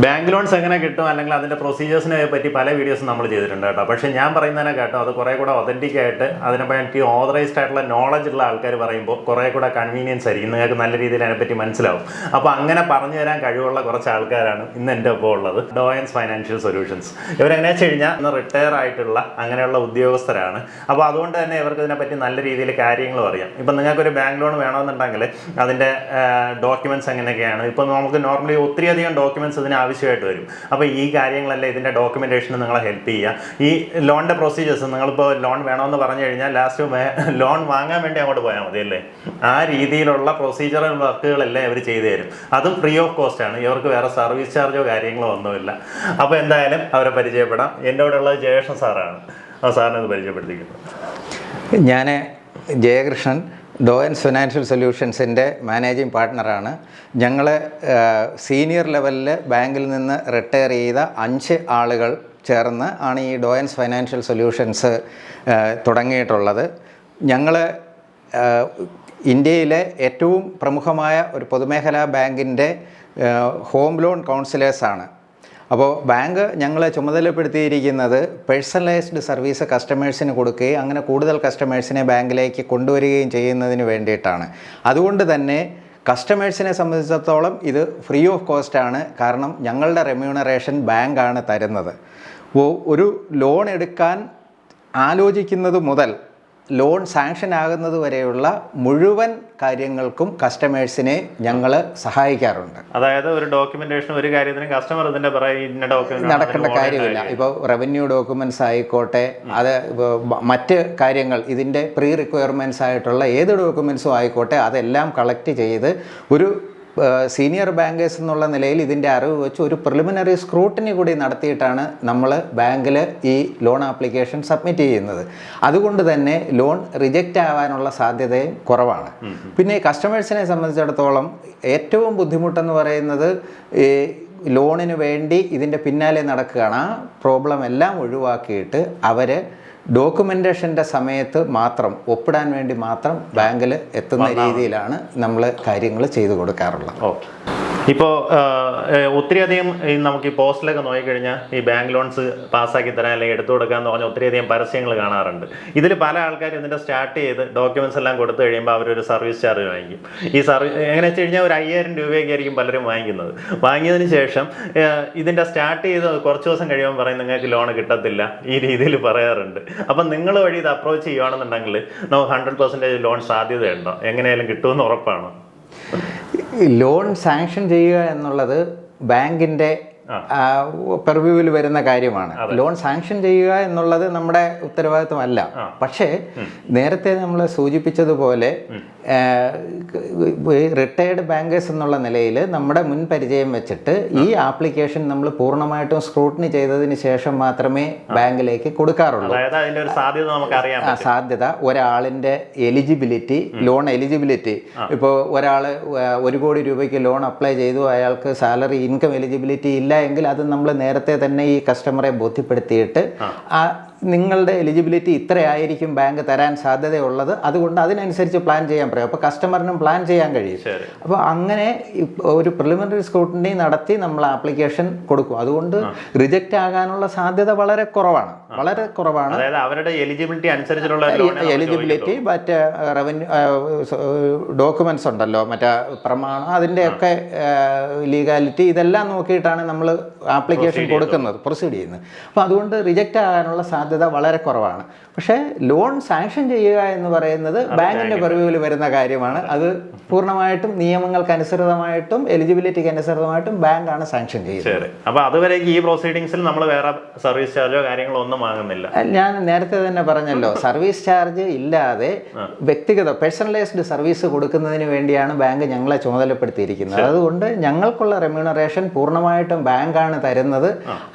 Bank loans എങ്ങനെ കിട്ടും അല്ലെങ്കിൽ അതിന്റെ പ്രൊസീജിയേഴ്സിനെ പറ്റി പല വീഡിയോസും നമ്മൾ ചെയ്തിട്ടുണ്ട് കേട്ടോ. പക്ഷേ ഞാൻ പറയുന്നതിനെ കേട്ടോ അത് കുറേ കൂടെ ഒതന്റിക് ആയിട്ട് അതിനെ പറ്റി ഓതറൈസ്ഡ് ആയിട്ടുള്ള നോളജ് ഉള്ള ആൾക്കാർ പറയുമ്പോൾ കുറേ കൂടെ കൺവീനിയൻസ് ആയിരിക്കും. നിങ്ങൾക്ക് നല്ല രീതിയിൽ അതിനെപ്പറ്റി മനസ്സിലാവും. അപ്പോൾ അങ്ങനെ പറഞ്ഞു തരാൻ കഴിവുള്ള കുറച്ച് ആൾക്കാരാണ് ഇന്ന് എന്റെ ഒപ്പം ഉള്ളത്. ഡോയൻസ് ഫൈനാൻഷ്യൽ സൊല്യൂഷൻസ് ഇവരെങ്ങനെ വെച്ച് കഴിഞ്ഞാൽ ഇന്ന് റിട്ടയർ ആയിട്ടുള്ള അങ്ങനെയുള്ള ഉദ്യോഗസ്ഥരാണ്. അപ്പോൾ അതുകൊണ്ട് തന്നെ ഇവർക്ക് ഇതിനെപ്പറ്റി നല്ല രീതിയിൽ കാര്യങ്ങളും അറിയാം. ഇപ്പം നിങ്ങൾക്കൊരു ബാങ്ക് ലോൺ വേണമെന്നുണ്ടെങ്കിൽ അതിന്റെ ഡോക്യുമെന്റ്സ് എങ്ങനെയൊക്കെയാണ്? ഇപ്പം നമുക്ക് നോർമലി ഒത്തിരിയധികം ഡോക്യുമെന്റ്സ് ഇതിന് ആവശ്യമായിട്ട് വരും. അപ്പോൾ ഈ കാര്യങ്ങളെല്ലാം ഇതിന്റെ ഡോക്യുമെന്റേഷന് നിങ്ങളെ ഹെൽപ്പ് ചെയ്യുക. ഈ ലോണിന്റെ പ്രൊസീജിയേഴ്സ് നിങ്ങളിപ്പോൾ ലോൺ വേണമെന്ന് പറഞ്ഞു കഴിഞ്ഞാൽ ലാസ്റ്റ് ലോൺ വാങ്ങാൻ വേണ്ടി അങ്ങോട്ട് പോയാൽ മതി അല്ലേ? ആ രീതിയിലുള്ള പ്രൊസീജിയറൽ വർക്കുകളെല്ലാം ഇവർ ചെയ്തു തരും. അതും ഫ്രീ ഓഫ് കോസ്റ്റ് ആണ്. ഇവർക്ക് വേറെ സർവീസ് ചാർജോ കാര്യങ്ങളോ ഒന്നുമില്ല. അപ്പോൾ എന്തായാലും അവരെ പരിചയപ്പെടാം. എന്റെ കൂടെ ഉള്ളത് ജയേഷൻ സാറാണ്. ആ സാറിനെ അത് പരിചയപ്പെടുത്തിക്കുന്നത് ഞാൻ ജയകൃഷ്ണൻ. ഡോയൻസ് ഫിനാൻഷ്യൽ സൊല്യൂഷൻസിന്റെ മാനേജിംഗ് പാർട്ട്ണറാണ് ഞങ്ങൾ സീനിയർ ലെവലിൽ ബാങ്കിൽ നിന്ന് റിട്ടയർ ചെയ്ത അഞ്ച് ആളുകൾ ചേർന്ന് ആണ് ഈ ഡോയൻസ് ഫൈനാൻഷ്യൽ സൊല്യൂഷൻസ് തുടങ്ങിയിട്ടുള്ളത്. ഞങ്ങൾ ഇന്ത്യയിലെ ഏറ്റവും പ്രമുഖമായ ഒരു പൊതുമേഖലാ ബാങ്കിന്റെ ഹോം ലോൺ കൗൺസിലേഴ്സാണ് അപ്പോൾ ബാങ്ക് ഞങ്ങളെ ചുമതലപ്പെടുത്തിയിരിക്കുന്നത് പേഴ്സണലൈസ്ഡ് സർവീസ് കസ്റ്റമേഴ്സിന് കൊടുക്കുകയും അങ്ങനെ കൂടുതൽ കസ്റ്റമേഴ്സിനെ ബാങ്കിലേക്ക് കൊണ്ടുവരികയും ചെയ്യുന്നതിന് വേണ്ടിയിട്ടാണ്. അതുകൊണ്ട് തന്നെ കസ്റ്റമേഴ്സിനെ സംബന്ധിച്ചിടത്തോളം ഇത് ഫ്രീ ഓഫ് കോസ്റ്റ് ആണ്. കാരണം ഞങ്ങളുടെ റെമ്യൂണറേഷൻ ബാങ്കാണ് തരുന്നത്. ഒരു ലോൺ എടുക്കാൻ ആലോചിക്കുന്നത് മുതൽ ലോൺ സാങ്ഷൻ ആകുന്നത് വരെയുള്ള മുഴുവൻ കാര്യങ്ങൾക്കും കസ്റ്റമേഴ്സിനെ ഞങ്ങൾ സഹായിക്കാറുണ്ട്. അതായത് ഒരു ഡോക്യുമെന്റേഷൻ ഒരു കാര്യത്തിനും കസ്റ്റമർ ഇതിന്റെ ഇന്ന ഡോക്യുമെന്റ് നടക്കേണ്ട കാര്യമില്ല. ഇപ്പോൾ റവന്യൂ ഡോക്യുമെന്റ്സ് ആയിക്കോട്ടെ അത് മറ്റ് കാര്യങ്ങൾ ഇതിന്റെ പ്രീ റിക്വയർമെന്റ്സ് ആയിട്ടുള്ള ഏത് ഡോക്യുമെന്റ്സും ആയിക്കോട്ടെ അതെല്ലാം കളക്ട് ചെയ്ത് ഒരു സീനിയർ ബാങ്കേഴ്സ് എന്നുള്ള നിലയിൽ ഇതിന്റെ അറിവ് വെച്ച് ഒരു പ്രിലിമിനറി സ്ക്രൂട്ടിനി കൂടി നടത്തിയിട്ടാണ് നമ്മൾ ബാങ്കിൽ ഈ ലോൺ ആപ്ലിക്കേഷൻ സബ്മിറ്റ് ചെയ്യുന്നത്. അതുകൊണ്ട് തന്നെ ലോൺ റിജക്റ്റ് ആവാനുള്ള സാധ്യതയും കുറവാണ്. പിന്നെ കസ്റ്റമേഴ്സിനെ സംബന്ധിച്ചിടത്തോളം ഏറ്റവും ബുദ്ധിമുട്ടെന്ന് പറയുന്നത് ഈ ലോണിന് വേണ്ടി ഇതിന്റെ പിന്നാലെ നടക്കുകയാണ്. ആ പ്രോബ്ലം എല്ലാം ഒഴിവാക്കിയിട്ട് അവർ ഡോക്യുമെന്റേഷന്റെ സമയത്ത് മാത്രം ഒപ്പിടാൻ വേണ്ടി മാത്രം ബാങ്കിൽ എത്തുന്ന രീതിയിലാണ് നമ്മൾ കാര്യങ്ങൾ ചെയ്തു കൊടുക്കാറുള്ളത്. ഓ ഇപ്പോൾ ഒത്തിരിയധികം ഈ നമുക്ക് ഈ പോസ്റ്റിലൊക്കെ നോക്കിക്കഴിഞ്ഞാൽ ഈ ബാങ്ക് ലോൺസ് പാസ്സാക്കി തരാൻ അല്ലെങ്കിൽ എടുത്തു കൊടുക്കാൻ എന്ന് പറഞ്ഞാൽ ഒത്തിരിയധികം പരസ്യങ്ങൾ കാണാറുണ്ട്. ഇതിൽ പല ആൾക്കാരും ഇതിന്റെ സ്റ്റാർട്ട് ചെയ്ത് ഡോക്യുമെന്റ്സ് എല്ലാം കൊടുത്തു കഴിയുമ്പോൾ അവരൊരു സർവീസ് ചാർജ് വാങ്ങിക്കും. ഈ സർവീസ് എങ്ങനെ വെച്ച് കഴിഞ്ഞാൽ ഒരു അയ്യായിരം രൂപയൊക്കെ ആയിരിക്കും പലരും വാങ്ങിക്കുന്നത്. വാങ്ങിയതിന് ശേഷം ഇതിന്റെ സ്റ്റാർട്ട് ചെയ്ത് കുറച്ച് ദിവസം കഴിയുമ്പോൾ പറയും നിങ്ങൾക്ക് ലോൺ കിട്ടത്തില്ല ഈ രീതിയിൽ പറയാറുണ്ട്. അപ്പം നിങ്ങൾ വഴി ഇത് അപ്രോച്ച് ചെയ്യുകയാണെന്നുണ്ടെങ്കിൽ നമുക്ക് ഹൺഡ്രഡ് പെർസെന്റേജ് ലോൺ സാധ്യതയുണ്ടോ? എങ്ങനെയായാലും കിട്ടുമെന്ന് ഉറപ്പാണ്? ലോൺ സാങ്ഷൻ ചെയ്യുക എന്നുള്ളത് ബാങ്കിന്റെ പെർവ്യൂവിൽ വരുന്ന കാര്യമാണ്. ലോൺ സാങ്ഷൻ ചെയ്യുക എന്നുള്ളത് നമ്മുടെ ഉത്തരവാദിത്വമല്ല. പക്ഷേ നേരത്തെ നമ്മൾ സൂചിപ്പിച്ചതുപോലെ റിട്ടയർഡ് ബാങ്കേഴ്സ് എന്നുള്ള നിലയിൽ നമ്മുടെ മുൻ പരിചയം വെച്ചിട്ട് ഈ ആപ്ലിക്കേഷൻ നമ്മൾ പൂർണമായിട്ടും സ്ക്രൂട്ടിനി ചെയ്തതിന് ശേഷം മാത്രമേ ബാങ്കിലേക്ക് കൊടുക്കാറുള്ളൂ. സാധ്യത ഒരാളിന്റെ എലിജിബിലിറ്റി ലോൺ എലിജിബിലിറ്റി ഇപ്പോൾ ഒരാൾ ഒരു കോടി രൂപയ്ക്ക് ലോൺ അപ്ലൈ ചെയ്തു അയാൾക്ക് സാലറി ഇൻകം എലിജിബിലിറ്റി ഇല്ല എങ്കിൽ അത് നമ്മൾ നേരത്തെ തന്നെ ഈ കസ്റ്റമറെ ബോധ്യപ്പെടുത്തിയിട്ട് ആ നിങ്ങളുടെ എലിജിബിലിറ്റി ഇത്രയായിരിക്കും ബാങ്ക് തരാൻ സാധ്യതയുള്ളത്. അതുകൊണ്ട് അതിനനുസരിച്ച് പ്ലാൻ ചെയ്യാൻ പറയും. അപ്പോൾ കസ്റ്റമറിനും പ്ലാൻ ചെയ്യാൻ കഴിയും. അപ്പോൾ അങ്ങനെ ഒരു പ്രിലിമിനറി സ്ക്രൂട്ടിനി നടത്തി നമ്മൾ ആപ്ലിക്കേഷൻ കൊടുക്കും. അതുകൊണ്ട് റിജക്റ്റ് ആകാനുള്ള സാധ്യത വളരെ കുറവാണ്. വളരെ കുറവാണ്. അതായത് അവരുടെ എലിജിബിലിറ്റി അനുസരിച്ചുള്ള എലിജിബിലിറ്റി മറ്റ് റവന്യൂ ഡോക്യുമെന്റ്സ് ഉണ്ടല്ലോ. മറ്റേ പ്രമാണം അതിന്റെയൊക്കെ ലീഗാലിറ്റി ഇതെല്ലാം നോക്കിയിട്ടാണ് നമ്മൾ ആപ്ലിക്കേഷൻ കൊടുക്കുന്നത് പ്രൊസീഡ് ചെയ്യുന്നത്. അപ്പോൾ അതുകൊണ്ട് റിജക്റ്റ് ആകാനുള്ള സാധ്യത വളരെ കുറവാണ്. പക്ഷേ ലോൺ സാങ്ഷൻ ചെയ്യുക എന്ന് പറയുന്നത് ബാങ്കിന്റെ പെർവ്യൂവിൽ വരുന്ന കാര്യമാണ്. അത് പൂർണമായിട്ടും നിയമങ്ങൾക്ക് അനുസൃതമായിട്ടും എലിജിബിലിറ്റിക്ക് അനുസൃതമായിട്ടും ബാങ്കാണ് സാങ്ഷൻ ചെയ്യുന്നത്. അപ്പൊ അതുവരേക്ക് ഈ പ്രൊസീഡിങ്സിൽ നമ്മൾ വേറെ സർവീസ് ചാർജോ കാര്യങ്ങളോ ഒന്നും വാങ്ങുന്നില്ല ഞാൻ നേരത്തെ തന്നെ പറഞ്ഞല്ലോ സർവീസ് ചാർജ് ഇല്ലാതെ വ്യക്തിഗത പേഴ്സണലൈസ്ഡ് സർവീസ് കൊടുക്കുന്നതിന് വേണ്ടിയാണ് ബാങ്ക് ഞങ്ങളെ ചുമതലപ്പെടുത്തിയിരിക്കുന്നത്. അതുകൊണ്ട് ഞങ്ങൾക്കുള്ള റെമ്യൂണറേഷൻ പൂർണമായിട്ടും ബാങ്കാണ് തരുന്നത്.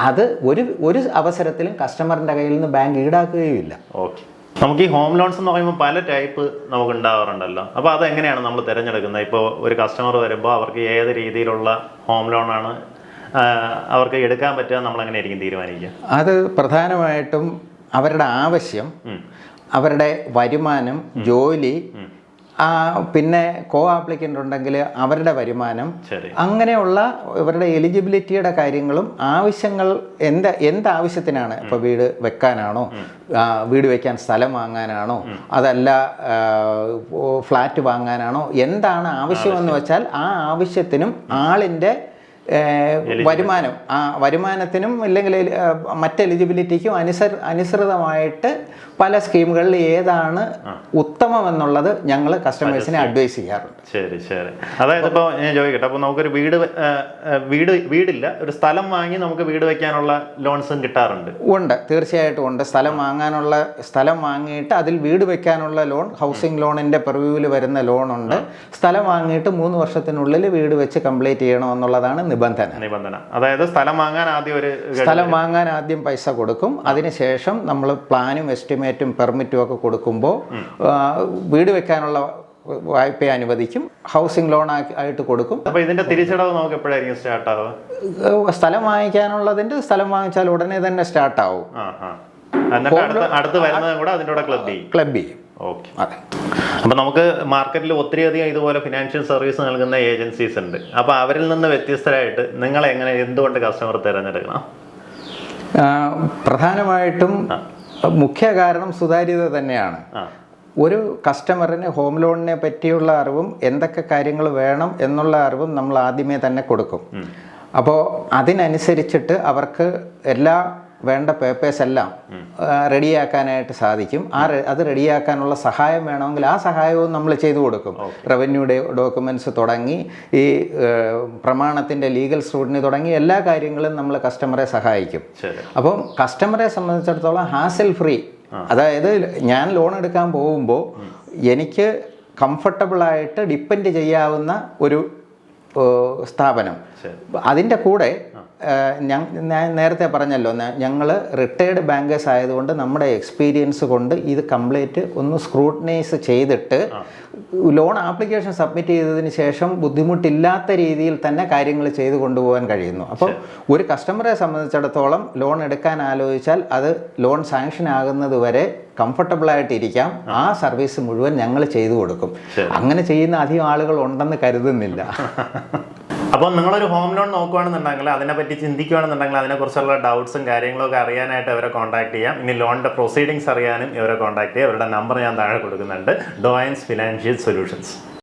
അത് ഒരു ഒരു അവസരത്തിലും കസ്റ്റമറിന്റെ കയ്യിൽ നിന്ന് ബാങ്ക് ഈടാക്കുകയുമില്ല. ഓക്കെ. നമുക്ക് ഈ ഹോം ലോൺസ് എന്ന് പറയുമ്പോൾ പല ടൈപ്പ് നമുക്ക് ഉണ്ടാവാറുണ്ടല്ലോ അപ്പോൾ അത് എങ്ങനെയാണ് നമ്മൾ തിരഞ്ഞെടുക്കുന്നത്? ഇപ്പോൾ ഒരു കസ്റ്റമർ വരുമ്പോൾ അവർക്ക് ഏത് രീതിയിലുള്ള ഹോം ലോണാണ് അവർക്ക് എടുക്കാൻ പറ്റുക നമ്മൾ എങ്ങനെയായിരിക്കും തീരുമാനിക്കുക? അത് പ്രധാനമായിട്ടും അവരുടെ ആവശ്യം അവരുടെ വരുമാനം ജോലി ആ, പിന്നെ കോ ആപ്ലിക്കന്റ് ഉണ്ടെങ്കിൽ അവരുടെ വരുമാനം അങ്ങനെയുള്ള ഇവരുടെ എലിജിബിലിറ്റിയുടെ കാര്യങ്ങളും ആവശ്യങ്ങൾ എന്ത് എന്താവശ്യത്തിനാണ് ഇപ്പോൾ വീട് വെക്കാനാണോ വീട് വെക്കാൻ സ്ഥലം വാങ്ങാനാണോ അതല്ല ഫ്ലാറ്റ് വാങ്ങാനാണോ എന്താണ് ആവശ്യമെന്ന് വെച്ചാൽ ആ ആവശ്യത്തിനും ആളിന്റെ വരുമാനം. ആ വരുമാനത്തിനും ഇല്ലെങ്കിൽ മറ്റ് എലിജിബിലിറ്റിക്കും അനുസ അനുസൃതമായിട്ട് പല സ്കീമുകളിൽ ഏതാണ് ഉത്തമം എന്നുള്ളത് ഞങ്ങൾ കസ്റ്റമേഴ്സിനെ അഡ്വൈസ് ചെയ്യാറുണ്ട്. ശരി ശരി. അതായത് ഇപ്പോൾ ഞാൻ ചോദിക്കട്ടെ അപ്പോൾ നമുക്കൊരു വീട് വീട് വീടില്ല ഒരു സ്ഥലം വാങ്ങി നമുക്ക് വീട് വെക്കാനുള്ള ലോൺസും കിട്ടാറുണ്ട്. ഉണ്ട് തീർച്ചയായിട്ടും ഉണ്ട്. സ്ഥലം വാങ്ങാനുള്ള സ്ഥലം വാങ്ങിയിട്ട് അതിൽ വീട് വെക്കാനുള്ള ലോൺ ഹൗസിംഗ് ലോണിന്റെ പെർവ്യൂവിൽ വരുന്ന ലോൺ ഉണ്ട് സ്ഥലം വാങ്ങിയിട്ട് മൂന്ന് വർഷത്തിനുള്ളിൽ വീട് വെച്ച് കംപ്ലീറ്റ് ചെയ്യണമെന്നുള്ളതാണ് നിബന്ധന. നിബന്ധന. അതായത് സ്ഥലം വാങ്ങാൻ ആദ്യം ഒരു സ്ഥലം വാങ്ങാൻ ആദ്യം പൈസ കൊടുക്കും. അതിനുശേഷം നമ്മൾ പ്ലാനും എസ്റ്റിമേറ്റും പെർമിറ്റും ഒക്കെ കൊടുക്കുമ്പോൾ വീട് വെക്കാനുള്ള വായ്പ അനുവദിക്കും. ഹൗസിംഗ് ലോൺ ആയിട്ട് കൊടുക്കും. അപ്പോൾ ഇതിന്റെ തിരിച്ചടവ് നമുക്ക് എപ്പോഴായിരിക്കും സ്റ്റാർട്ട് ആവുക? സ്ഥലം വാങ്ങിക്കാനുള്ളതിന്റെ സ്ഥലം വാങ്ങിച്ചാൽ ഉടനെ തന്നെ സ്റ്റാർട്ട് ആവും. ആ എന്നിട്ട് അടുത്ത് അടുത്ത് വരുന്നതും കൂടെ അതിന്റെ കൂടെ ക്ലബ് ചെയ്യും. ക്ലബ് ചെയ്യും. ഓക്കെ. അപ്പോൾ നമുക്ക് മാർക്കറ്റിൽ ഒത്തിരിയധികം ഇതുപോലെ ഫിനാൻഷ്യൽ സർവീസ് നൽകുന്ന ഏജൻസീസ് ഉണ്ട്. അപ്പോൾ അവരിൽ നിന്ന് വ്യത്യസ്തരായിട്ട് നിങ്ങൾ എങ്ങനെ എന്തുകൊണ്ട് കസ്റ്റമർ തിരഞ്ഞെടുക്കണം? പ്രധാനമായിട്ടും മുഖ്യ കാരണം സുതാര്യത തന്നെയാണ്. ഒരു കസ്റ്റമറിന് ഹോം ലോണിനെ പറ്റിയുള്ള അറിവും എന്തൊക്കെ കാര്യങ്ങൾ വേണം എന്നുള്ള അറിവും നമ്മൾ ആദ്യമേ തന്നെ കൊടുക്കും. അപ്പോൾ അതിനനുസരിച്ചിട്ട് അവർക്ക് എല്ലാ വേണ്ട പേപ്പേഴ്സ് എല്ലാം റെഡിയാക്കാനായിട്ട് സാധിക്കും. ആ അത് റെഡിയാക്കാനുള്ള സഹായം വേണമെങ്കിൽ ആ സഹായവും നമ്മൾ ചെയ്തു കൊടുക്കും. റവന്യൂ ഡോക്യുമെന്റ്സ് തുടങ്ങി ഈ പ്രമാണത്തിന്റെ ലീഗൽ സ്ക്രൂട്ടിനി തുടങ്ങി എല്ലാ കാര്യങ്ങളും നമ്മൾ കസ്റ്റമറെ സഹായിക്കും. അപ്പം കസ്റ്റമറെ സംബന്ധിച്ചിടത്തോളം ഹാസിൽ ഫ്രീ അതായത് ഞാൻ ലോൺ എടുക്കാൻ പോകുമ്പോൾ എനിക്ക് കംഫർട്ടബിളായിട്ട് ഡിപ്പെൻഡ് ചെയ്യാവുന്ന ഒരു സ്ഥാപനം. അതിന്റെ കൂടെ ഞാൻ നേരത്തെ പറഞ്ഞല്ലോ ഞങ്ങൾ റിട്ടയർഡ് ബാങ്കേഴ്സ് ആയതുകൊണ്ട് നമ്മുടെ എക്സ്പീരിയൻസ് കൊണ്ട് ഇത് കംപ്ലീറ്റ് ഒന്ന് സ്ക്രൂട്ടനൈസ് ചെയ്തിട്ട് ലോൺ ആപ്ലിക്കേഷൻ സബ്മിറ്റ് ചെയ്തതിന് ശേഷം ബുദ്ധിമുട്ടില്ലാത്ത രീതിയിൽ തന്നെ കാര്യങ്ങൾ ചെയ്തു കൊണ്ടുപോകാൻ കഴിയുന്നു. അപ്പോൾ ഒരു കസ്റ്റമറെ സംബന്ധിച്ചിടത്തോളം ലോൺ എടുക്കാൻ ആലോചിച്ചാൽ അത് ലോൺ സാങ്ഷൻ ആകുന്നത് വരെ കംഫർട്ടബിൾ ആയിട്ടിരിക്കാം. ആ സർവീസ് മുഴുവൻ ഞങ്ങൾ ചെയ്തു കൊടുക്കും. അങ്ങനെ ചെയ്യുന്ന അധികം ആളുകൾ ഉണ്ടെന്ന് കരുതുന്നില്ല. അപ്പോൾ നിങ്ങളൊരു ഹോം ലോൺ നോക്കുകയാണെന്നുണ്ടെങ്കിൽ അതിനെപ്പറ്റി ചിന്തിക്കുകയാണെന്നുണ്ടെങ്കിൽ അതിനെക്കുറിച്ചുള്ള ഡൗട്ട്സും കാര്യങ്ങളൊക്കെ അറിയാനായിട്ട് അവരെ കോൺടാക്ട് ചെയ്യാം. ഇനി ലോണിന്റെ പ്രൊസീഡിങ്സ് അറിയാനും ഇവരെ കോൺടാക്ട് ചെയ്യാം. ഇവരുടെ നമ്പർ ഞാൻ താഴെ കൊടുക്കുന്നുണ്ട്. ഡോയൻസ് ഫിനാൻഷ്യൽ സൊല്യൂഷൻസ്